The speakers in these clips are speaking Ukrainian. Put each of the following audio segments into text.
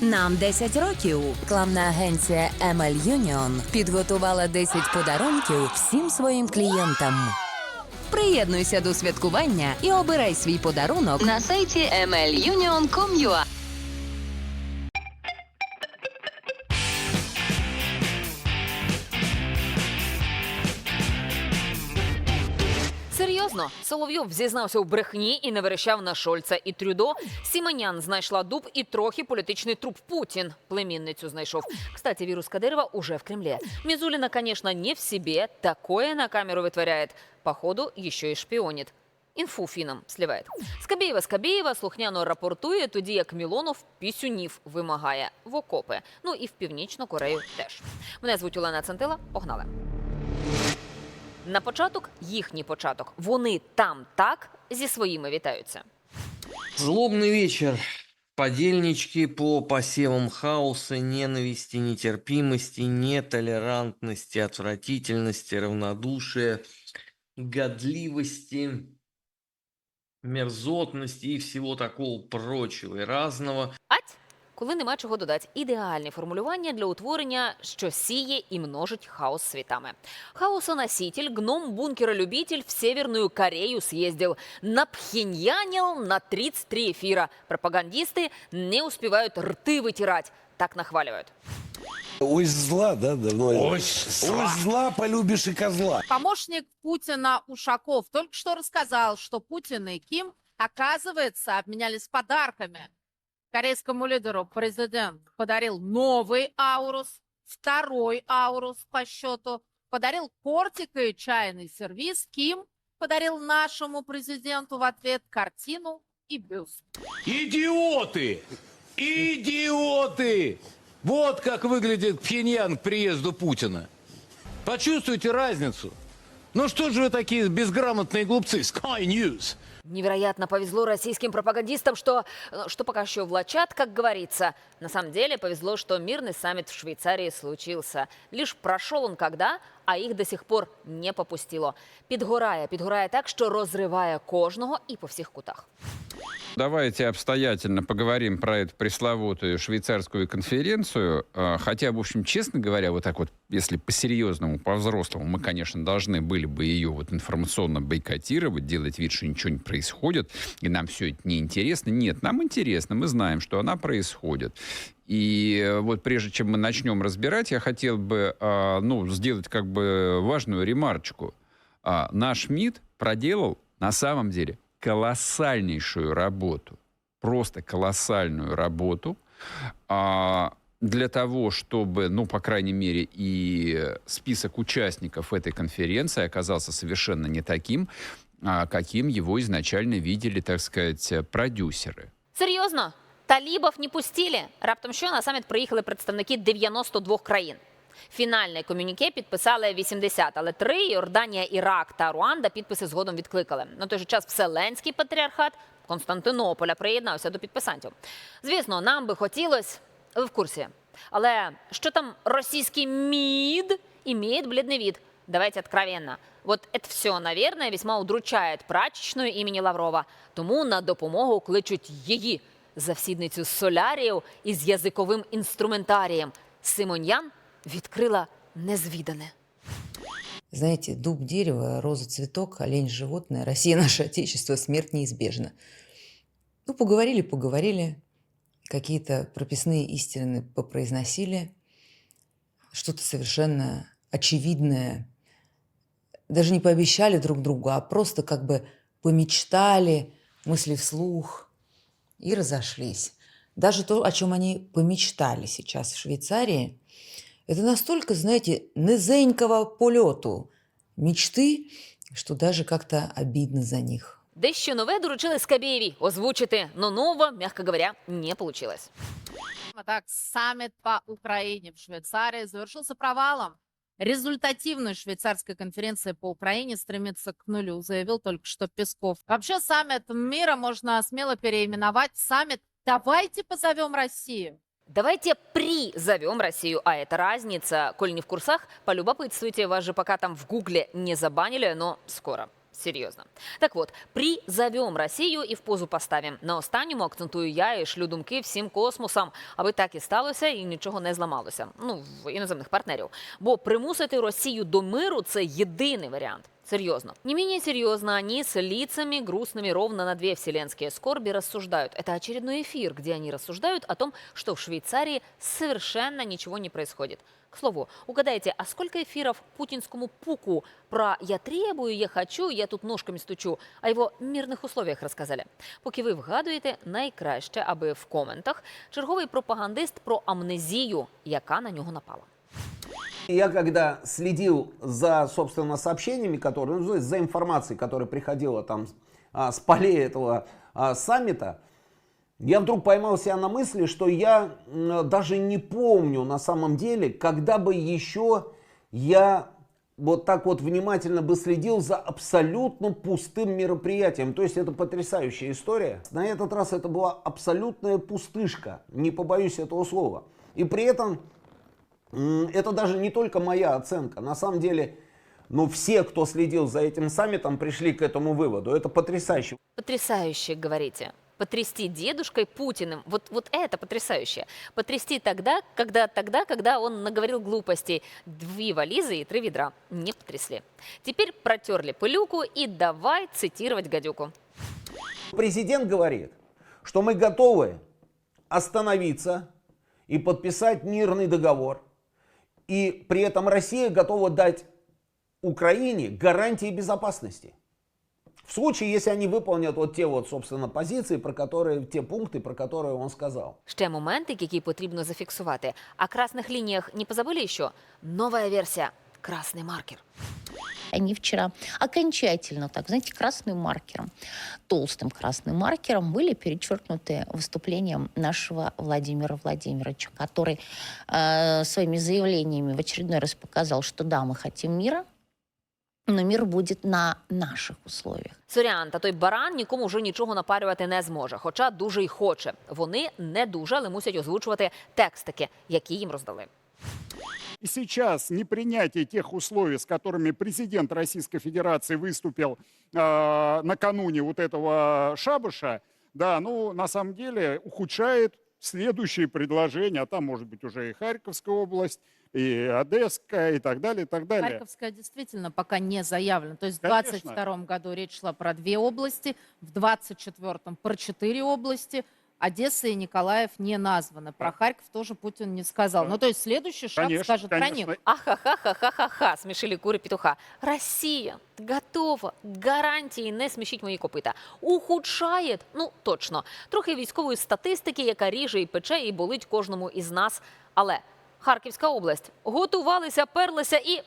Нам 10 років. Рекламна агенція ML Union підготувала 10 подарунків всім своїм клієнтам. Приєднуйся до святкування і обирай свій подарунок на сайті mlunion.com.ua Серйозно, Соловйов зізнався у брехні і не верещав на Шольца і Трюдо. Сіменян знайшла дуб і трохи політичний труп Путін. Племінницю знайшов. Кстати, вирус Кадырова уже в Кремле. Мизулина, конечно, не в себе. Такое на камеру вытворяет. Походу, еще и шпионит. Інфу фінам сливає. Скабєєва Скабєєва слухняно рапортує, тоді як Мілонов пісюнів вимагає в окопи. Ну і в Північну Корею теж. Мене звуть Олена Центила. Погнали. На початок їхній початок. Вони там так зі своїми вітаються. Злобный вечер. Подельнички по посевам хаоса, ненависти, нетерпимости, нетолерантности, отвратительности, равнодушия, годливости, мерзотности и всего такого прочего и разного. Ать, коли нема чого додати. Ідеальне формулювання для утворення, що сіє і множить хаос світами. Хаосоноситель, гном бункера-любитель в Северную Корею съездил. Напхеньянил на 33 эфира. Пропагандисты не успевают рты вытирать. Так нахваливают. Ось зла, да, давно? Ось зла. Ось зла полюбишь и козла. Помощник Путина Ушаков только что рассказал, что Путин и Ким, оказывается, обменялись подарками. Корейскому лидеру президент подарил новый Аурус, второй Аурус по счету, подарил кортик и чайный сервиз. Ким подарил нашему президенту в ответ картину и бюст. Идиоты! Идиоты! Вот как выглядит Пхеньян к приезду Путина. Почувствуйте разницу. Ну что же вы такие безграмотные глупцы? Sky News. Невероятно повезло российским пропагандистам, что, э, что пока еще влачат, как говорится. На самом деле повезло, что мирный саммит в Швейцарии случился. Лишь прошел он когда, а їх до сих пор не попустило. Підгорає, підгорає так, що розриває кожного і по всіх кутах. Давайте обстоятельно поговорим про эту пресловутую швейцарскую конференцию. А, Хотя, в общем, честно говоря, вот так вот, если по-серьезному, по-взрослому, мы, конечно, должны были бы ее вот информационно бойкотировать, делать вид, что ничего не происходит, и нам все это неинтересно. Нет, нам интересно, мы знаем, что она происходит. И э, вот прежде чем мы начнем разбирать, я хотел бы а, ну, сделать как бы важную ремарочку. А, Наш МИД проделал на самом деле колоссальнейшую работу, просто колоссальную работу а, для того, чтобы, ну, по крайней мере, и список участников этой конференции оказался совершенно не таким, каким его изначально видели, так сказать, продюсеры. Серйозно? Талібов не пустили. Раптом що на саміт приїхали представники 92 країн. Фінальне комюніке підписали 80, але три Йорданія, Ірак та Руанда підписи згодом відкликали. На той же час Вселенський патріархат Константинополя приєднався до підписантів. Звісно, нам би хотілося, ви в курсі. Але що там російський МИД имеет бледный вид? Давайте откровенно. Вот это все, наверное, весьма удручает прачечную імені Лаврова. Тому на допомогу кличуть її, завсідницю соляріїв із язиковим інструментарієм. Симоньян відкрила незвідане. Знаете, дуб дерево, роза цветок, олень животное, Россия наше отечество, смерть неизбежна. Ну, поговорили, поговорили, какие-то прописные истины попроизносили, что-то совершенно очевидное. Даже не пообещали друг другу, а просто как бы помечтали, мысли вслух и разошлись. Даже то, о чем они помечтали сейчас в Швейцарии, это настолько, знаете, низенького полету мечты, что даже как-то обидно за них. Дещо нове доручили Скабєєві озвучити, но нового, мягко говоря, не получилось. Так, саммит по Украине в Швейцарии завершился провалом. Результативная швейцарская конференция по Украине стремится к нулю, заявил только что Песков. Вообще саммит мира можно смело переименовать саммит «Давайте позовем Россию». Давайте призовем Россию, а это разница. Коль не в курсах, полюбопытствуйте, вас же пока там в Гугле не забанили, но скоро. Серйозно. Так от, призовем Росію і в позу поставим. На останньому акцентую я і шлю думки всім космосам, аби так і сталося і нічого не зламалося. Ну, в іноземних партнерів. Бо примусити Росію до миру це єдиний варіант. Серьезно. Не менее серьезно они с лицами грустными ровно на две вселенские скорби рассуждают. Это очередной эфир, где они рассуждают о том, что в Швейцарии совершенно ничего не происходит. К слову, угадайте, а сколько эфиров путинскому пуку про «я требую», «я хочу», «я тут ножками стучу» о его мирних условиях розказали? Поки ви вгадуєте, найкраще, аби в коментах черговий пропагандист про амнезію, яка на нього напала. Я когда следил за, собственно, сообщениями, которые, ну, за информацией, которая приходила там а, с полей этого а, саммита, я вдруг поймал себя на мысли, что я даже не помню на самом деле, когда бы еще я вот так вот внимательно бы следил за абсолютно пустым мероприятием. То есть это потрясающая история. На этот раз это была абсолютная пустышка, не побоюсь этого слова. И при этом Это даже не только моя оценка. На самом деле, ну, все, кто следил за этим саммитом, пришли к этому выводу. Это потрясающе. Потрясающе, говорите. Потрясти дедушкой Путиным. Вот, вот это потрясающе. Потрясти тогда, когда, тогда, когда он наговорил глупостей. Две вализы и три ведра. Не потрясли. Теперь протерли пылюку и давай цитировать гадюку. Президент говорит, что мы готовы остановиться и подписать мирный договор. И при этом Россия готова дать Украине гарантии безопасности. В случае, если они выполнят вот те вот, собственно, позиции, про которые, те пункты, про которые он сказал. Ще моментик, який потрібно зафіксувати. О красних лініях не позабыли еще? Новая версия. Красный маркер. Они вчера окончательно, так знаете, красным маркером, толстым красным маркером были перечеркнуты выступлением нашего Владимира Владимировича, который э, своими заявлениями в очередной раз показал, что да, мы хотим мира, но мир будет на наших условиях. Сорян, та той баран нікому вже нічого напарювати не зможе, хоча дуже й хоче. Вони не дуже, але мусять озвучувати текстики, які їм роздали. И сейчас непринятие тех условий, с которыми президент Российской Федерации выступил э, накануне вот этого шабаша, да, ну, на самом деле ухудшает следующие предложения, а там может быть уже и Харьковская область, и Одесская, и так далее, и так далее. Харьковская действительно пока не заявлена. То есть в Конечно. 2022 году речь шла про две области, в 2024 про четыре области. Одесса и Николаев не названы. Про Харьков тоже Путин не сказал. Ну, то есть следующий шаг Конечно, скажет про конечно. них. Ахахахахахаха, смішили кури петуха. Росія готова. Гарантії не смішіть мої копита. Ухудшає, ну точно, трохи військової статистики, яка ріже і пече, і болить кожному із нас. Але Харківська область готувалися, перлися і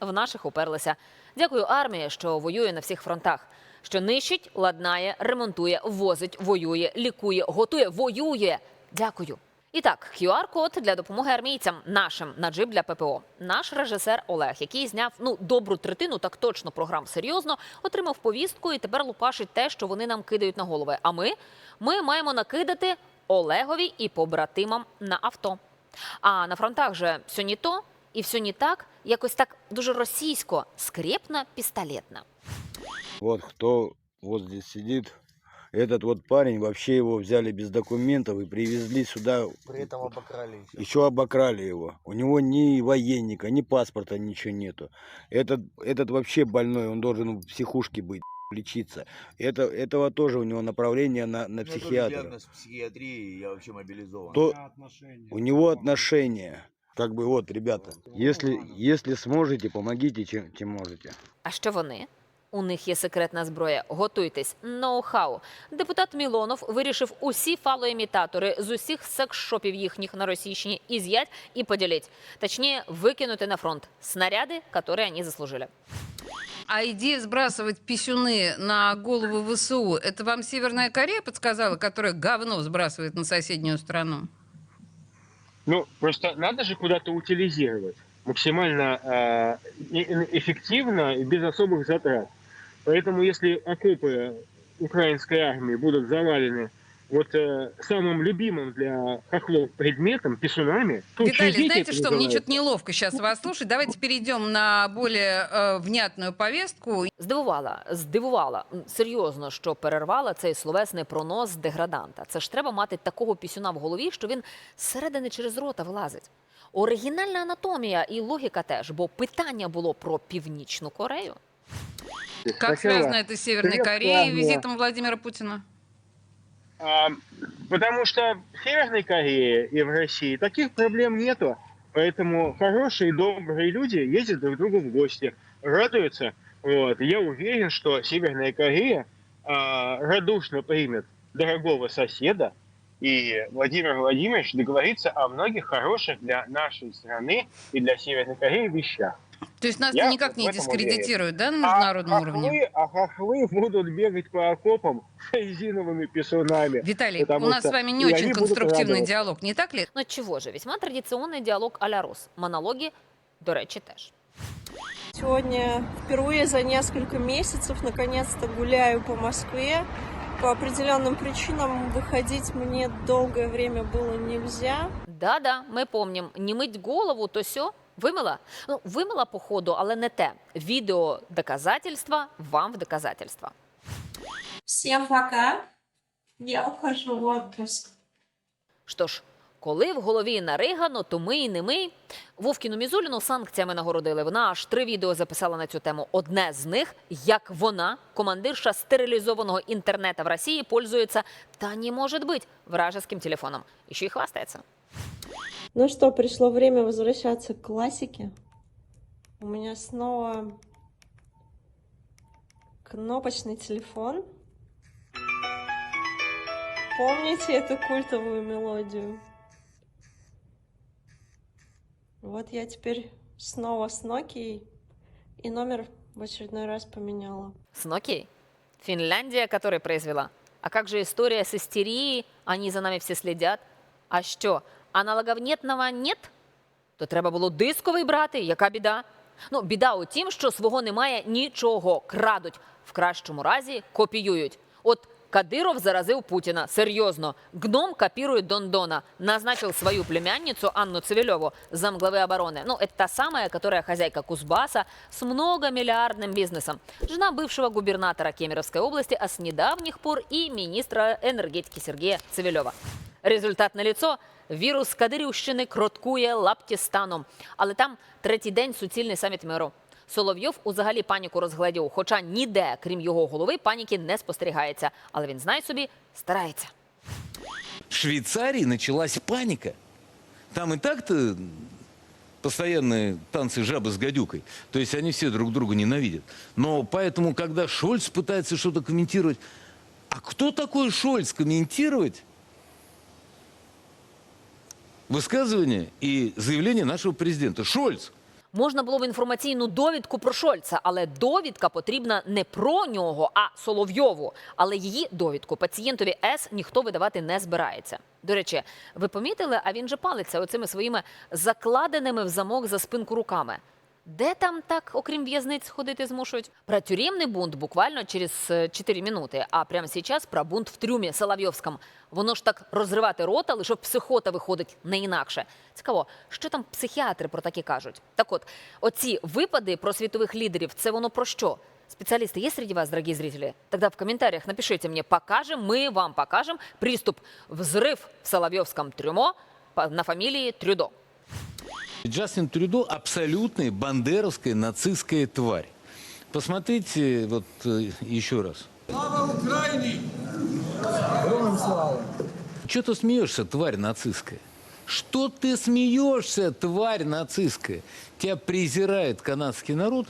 в наших уперлися. Дякую армії, що воює на всіх фронтах. Що нищить, ладнає, ремонтує, возить, воює, лікує, готує, воює. Дякую. І так, QR-код для допомоги армійцям нашим на джип для ППО. Наш режисер Олег, який зняв ну добру третину, так точно програм серйозно, отримав повістку і тепер лупашить те, що вони нам кидають на голови. А ми, ми маємо накидати Олегові і побратимам на авто. А на фронтах же все не то і все не так, якось так дуже російсько, скрепно, пістолетно. Вот кто вот здесь сидит. Этот вот парень, вообще его взяли без документов и привезли сюда. При этом обокрали. Еще обокрали его. У него ни военника, ни паспорта, ничего нету. Этот, этот вообще больной, он должен в психушке быть, лечиться. Это, этого тоже у него направление на, на психиатра. в психиатрии, я вообще мобилизован. То у него отношения. Как бы вот, ребята, если, если сможете, помогите, чем, чем можете. А що вони? У них є секретна зброя. Готуйтесь, ноу-хау. Депутат Мілонов вирішив усі фалоімітатори з усіх секс-шопів їхніх на Російщині із'ять і поділіть. Точніше, викинути на фронт снаряди, які вони заслужили. А идея сбрасывать писюны на голову ВСУ, это вам Северная Корея подсказала, которая говно сбрасывает на соседнюю страну? Ну, просто надо же куда-то утилизировать максимально э, и- и- эффективно и без особых затрат. Поэтому если окопы украинской армии будут завалены вот э, самым любимым для хохлов предметом, писунами. Тут Виталий, чудить знаете это что, мне называется. что-то неловко сейчас вас слушать. Давайте перейдем на более э, внятную повестку. Здивувала, здивувала М, серйозно, що перервала цей словесний пронос деграданта. Це ж треба мати такого пісюна в голові, що він зсередини через рота вилазить. Оригінальна анатомія і логіка теж, бо питання було про північну Корею. Как связано это с Северной Кореей и визитом Владимира Путина? А, потому что в Северной Корее и в России таких проблем нету. Поэтому хорошие, добрые люди ездят друг к другу в гости, радуются. Вот. Я уверен, что Северная Корея а, радушно примет дорогого соседа, и Владимир Владимирович договорится о многих хороших для нашей страны и для Северной Кореи вещах. То есть нас Я никак в не этом дискредитируют, да, на А международном хохлы- уровне? А хохлы будут бегать по окопам с резиновыми писунами. Виталий, потому у нас что с вами не и очень они будут конструктивный радоваться. диалог, не так ли? Ну чого ж, весьма традиційний діалог а-ля Рус. Монологи, до речі, теж. Сегодня впервые за несколько месяцев наконец-то гуляю по Москве. По определенным причинам выходить мне долгое время было нельзя. Да-да, ми помнім. Не мить голову, то сьо. Вимила? Ну, вимила по ходу, але не те. Відео доказательства вам в доказательства. Всем пока. Я ухожу в отпуск. Що ж, коли в голові наригано, то ми і не ми. Вовкіну Мізуліну санкціями нагородили. Вона аж три відео записала на цю тему. Одне з них, як вона, командирша стерилізованого інтернета в Росії, пользується, та не може бути, вражеским телефоном. І ще й хвастається. Ну что, пришло время возвращаться к классике. У меня снова кнопочный телефон. Помните эту культовую мелодию? Вот я теперь снова с Nokia и номер в очередной раз поменяла. С Nokia? Финляндия, которая произвела. А как же история с истерией? Они за нами все следят. А що, аналогов нетного нет? То треба було дисковий брати, яка біда? Ну, біда у тім, що свого немає нічого. Крадуть. В кращому разі копіюють. От Кадиров заразив Путина. Серьезно. Гном копирует Дондона. Назначил свою племянницу Анну Цивилеву замглавы обороны. Ну, это та самая, которая хозяйка Кузбасса с многомиллиардным бизнесом. Жена бывшего губернатора Кемеровской области, а с недавних пор и министра энергетики Сергея Цивилева. Результат наліцо. Вірус Кадирівщини кроткує лаптістаном. Але там третій день суцільний саміт миру. Соловйов узагалі паніку розгледів, хоча ніде, крім його голови, паніки не спостерігається. Але він знай собі, старається. В Швейцарии началась паника. Там и так-то постоянные танцы жабы с гадюкой. То есть они все друг друга ненавидят. Но поэтому, когда Шольц пытается что-то комментировать, а кто такой Шольц комментировать? Высказывание и заявлення нашего президента. Шольц, Можна було б інформаційну довідку про Шольца, але довідка потрібна не про нього, а Соловйову. Але її довідку пацієнтові С ніхто видавати не збирається. До речі, ви помітили, а він же палиться оцими своїми закладеними в замок за спинку руками. Де там так, окрім в'язниць, ходити змушують? Про тюремний бунт буквально через е, 4 минути, а прямо зараз про бунт в трюмі Соловйовському. Воно ж так розривати рота, лише в психота виходить не інакше. Цікаво, що там психіатри про таке кажуть? Так от, оці випади про світових лідерів, це воно про що? Специалисты есть среди вас, дорогие зрители? Тогда в комментариях напишите мне, покажем, мы вам покажем приступ взрыв в Соловьевском трюмо по- на фамилии Трюдо. Джастин Трюдо абсолютная бандеровская нацистская тварь. Посмотрите вот э, еще раз. Слава Украине! Что ты смеешься, тварь нацистская? Что ты смеешься, тварь нацистская? Тебя презирает канадский народ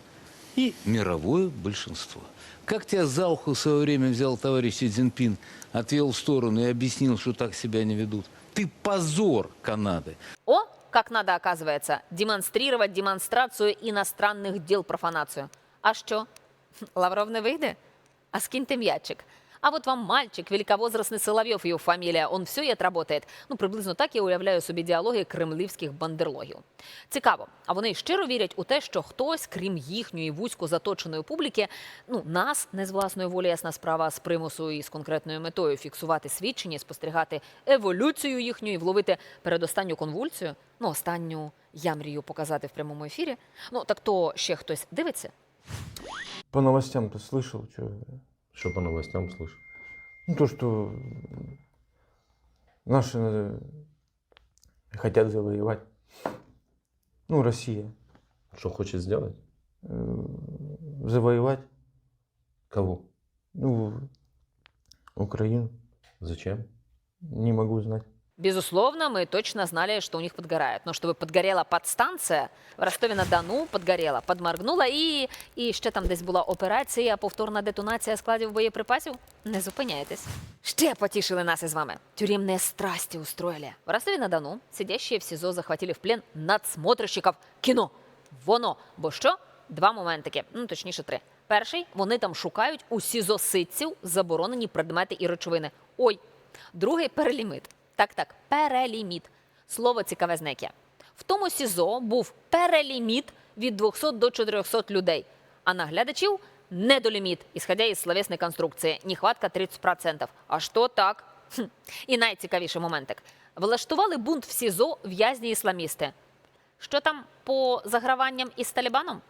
и мировое большинство. Как тебя за ухо в свое время взял товарищ Си Цзиньпин, отвел в сторону и объяснил, что так себя не ведут? Ты позор Канады. О, как надо, оказывается, демонстрировать демонстрацию иностранных дел профанацию. А що? Лавров не вийде? А скиньте м'ячик. А от вам мальчик, великовозрастний Соловйов, його фамілія, он все і отработает. Ну, приблизно так я уявляю собі діалоги кремлівських бандерлогів. Цікаво, а вони щиро вірять у те, що хтось, крім їхньої вузько заточеної публіки, ну нас не з власної волі, ясна справа, з примусу і з конкретною метою фіксувати свідчення, спостерігати еволюцію їхню і вловити передостанню конвульсію. Ну, останню я мрію показати в прямому ефірі. Ну так то ще хтось дивиться. По новостям-то слышал, что... Что по новостям слышишь? Ну, то, что наши э, хотят завоевать. Ну, Россия. Что хочет сделать? Э, Завоевать, Кого? ну, Украину. Зачем? Не могу знать. Безусловно, мы точно знали, что у них подгорает. Но чтобы подгорела подстанція, в Ростові-на-Дону подгорела, подморгнула і, і ще там десь була операція, повторна детонація складів боєприпасів. Не зупиняйтесь. Ще потішили нас із вами. Тюремные страсти устроили. В Ростові-на-Дону сидящие в СІЗО захватили в плен надсмотрщиків кіно. Воно. Бо що? Два моментики, ну точніше три. Перший вони там шукають у СІЗО ситців заборонені предмети і речовини. Ой. Другий переліміт. Так, так, переліміт. Слово цікаве знаке. В тому СІЗО був переліміт від 200 до 400 людей, а наглядачів недоліміт, ісходя із словесної конструкції. Нехватка 30%. А що так? Хм. І найцікавіший моментик. Влаштували бунт в СІЗО в'язні-ісламісти. Що там по заграванням із Талібаном?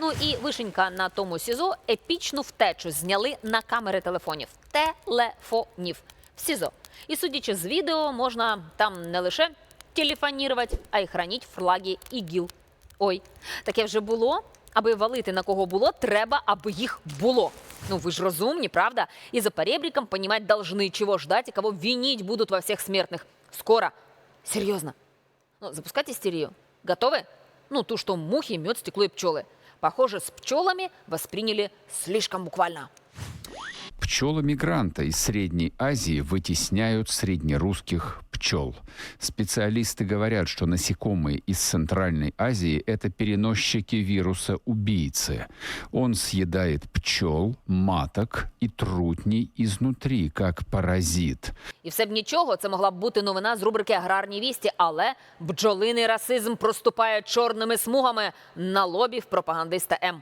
Ну і вишенька на тому СІЗО епічну втечу зняли на камери телефонів. Телефонів в СІЗО. І судячи з відео, можна там не лише телефонувати, а й храніть флаги ІГІЛ. Ой, таке вже було. Аби валити на кого було, треба, аби їх було. Ну ви ж розумні, правда? І за поребриком понимать должны, чего ждать и кого винить будут во всех смертных. Скоро. Серьезно. Ну, запускать истерию. Готовы? Ну, ту, что мухи, мед, стекло и пчелы. Похоже, с пчелами восприняли слишком буквально. Пчелы-мигранты из Средней Азии вытесняют среднерусских пчел. Специалисты говорят, что насекомые из Центральной Азии – это переносчики вируса-убийцы. Он съедает пчел, маток и трутней изнутри, как паразит. І все б нічого, це могла б бути новина з рубрики Аграрні вісті, але бджолиний расизм проступає чорними смугами на лобі в пропагандиста М.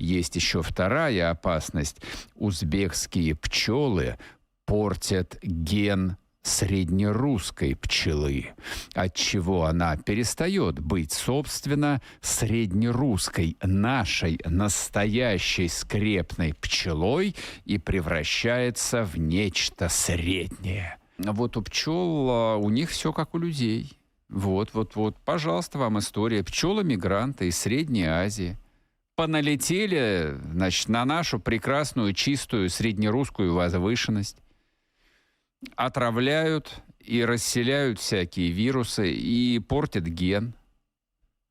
Есть еще вторая опасность. Узбекские пчелы портят ген среднерусской пчелы, отчего она перестает быть, собственно, среднерусской, нашей настоящей скрепной пчелой и превращается в нечто среднее. Вот у пчел, а, у них все как у людей. Вот, вот, вот, пожалуйста, вам история. Пчелы-мигранты из Средней Азии поналетели, значит, на нашу прекрасную, чистую среднерусскую возвышенность, отравляют и расселяют всякие вирусы и портят ген.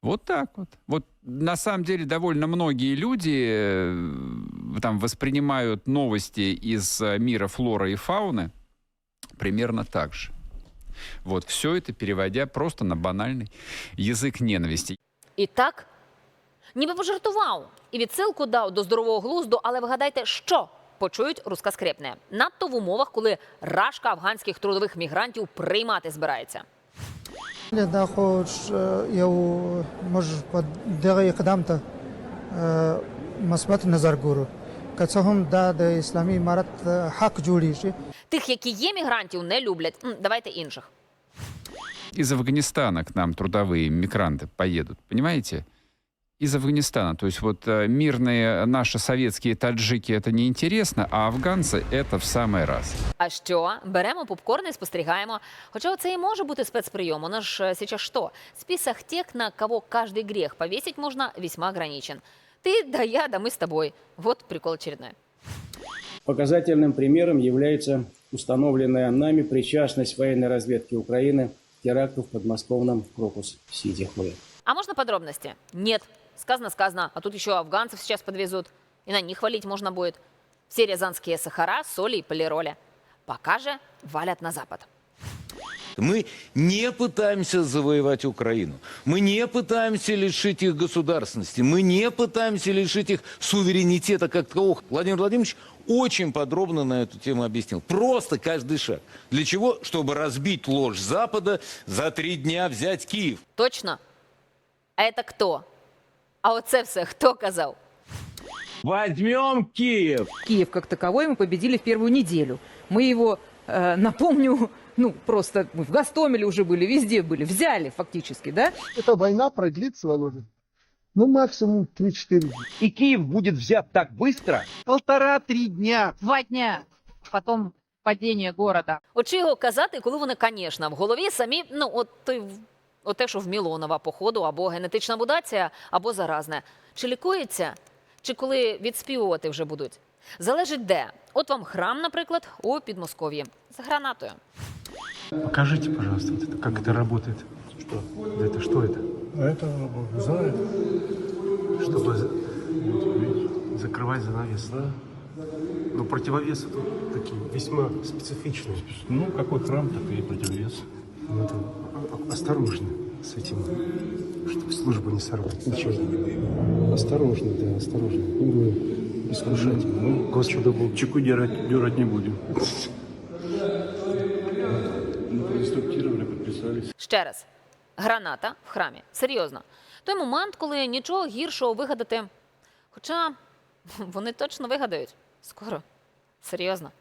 Вот так вот. Вот на самом деле довольно многие люди э, там воспринимают новости из э, мира флоры и фауны примерно так же. Вот все это переводя просто на банальный язык ненависти. І так, ніби пожартував і відсилку дав до здорового глузду, але вгадайте, що почують руска скрипне. Надто в умовах, коли рашка афганських трудових мігрантів приймати збирається. دا خو ش- یو موږ په دغه اقدام ته اه، مثبت نظر ګورو که څه هم دا د اسلامي امارت اه، حق جوړیږي Тих, які є мігрантів, не люблять. М, Давайте інших. Из Афганистана к нам трудовые мигранты поедут, понимаете? Из Афганистана. То есть вот э, мирные наши советские таджики это неинтересно, а афганцы это в самый раз. А що? Беремо попкорн і спостерігаємо. Хоча це і може бути спецприйом. У нас ж сейчас что? Список тех, на кого каждый грех повесить можно, весьма ограничен. Ты, да я, да мы с тобой. Вот прикол очередной. Показательным примером является установленная нами причастность военной разведки Украины к теракту в подмосковном Крокус-Сити. А можно подробности? Нет. Сказано, сказано. А тут еще афганцев сейчас подвезут. И на них валить можно будет. Все рязанские сахара, соли и полироли. Пока же валят на запад. Мы не пытаемся завоевать Украину. Мы не пытаемся лишить их государственности. Мы не пытаемся лишить их суверенитета как такового. Владимир Владимирович очень подробно на эту тему объяснил. Просто каждый шаг. Для чего? Чтобы разбить ложь Запада, за три дня взять Киев. Точно? А це хто? А оце все хто казав? Возьмем Киев. Киев как таковой мы победили в первую неделю. Мы его, э, напомню, ну просто мы в Гастомеле уже были, везде были, взяли фактически, да? Эта война продлится, Володя, ну максимум 3-4 дня. И Киев будет взят так быстро? Полтора-три дня. Два дня. Потом падение города. От чи його казати, коли вони, звісно, в голові самі, ну, от той, от те, що в Мілонова, походу, або генетична мутація, або заразне. Чи лікується, чи коли відспівувати вже будуть? Залежить де. От вам храм, наприклад, у Підмосков'ї. З гранатою. Покажите, пожалуйста, вот это, как это работает. Что? Это что это? Это знает. Чтобы за- закрывать занавес. Да. Но противовесы тут такие весьма специфичные. Ну, какой храм, такой и противовес. Ну, это о- осторожно с этим, чтобы службу не сорвать. Ничего. Осторожно, да, осторожно. Не будем искушать. Ну, Господу Богу. Чеку дерать, дерать не будем. Ну, проинструктировали, подписались. Ще раз. Граната в храмі. Серйозно. Той момент, коли нічого гіршого вигадати. Хоча вони точно вигадають. Скоро. Серйозно.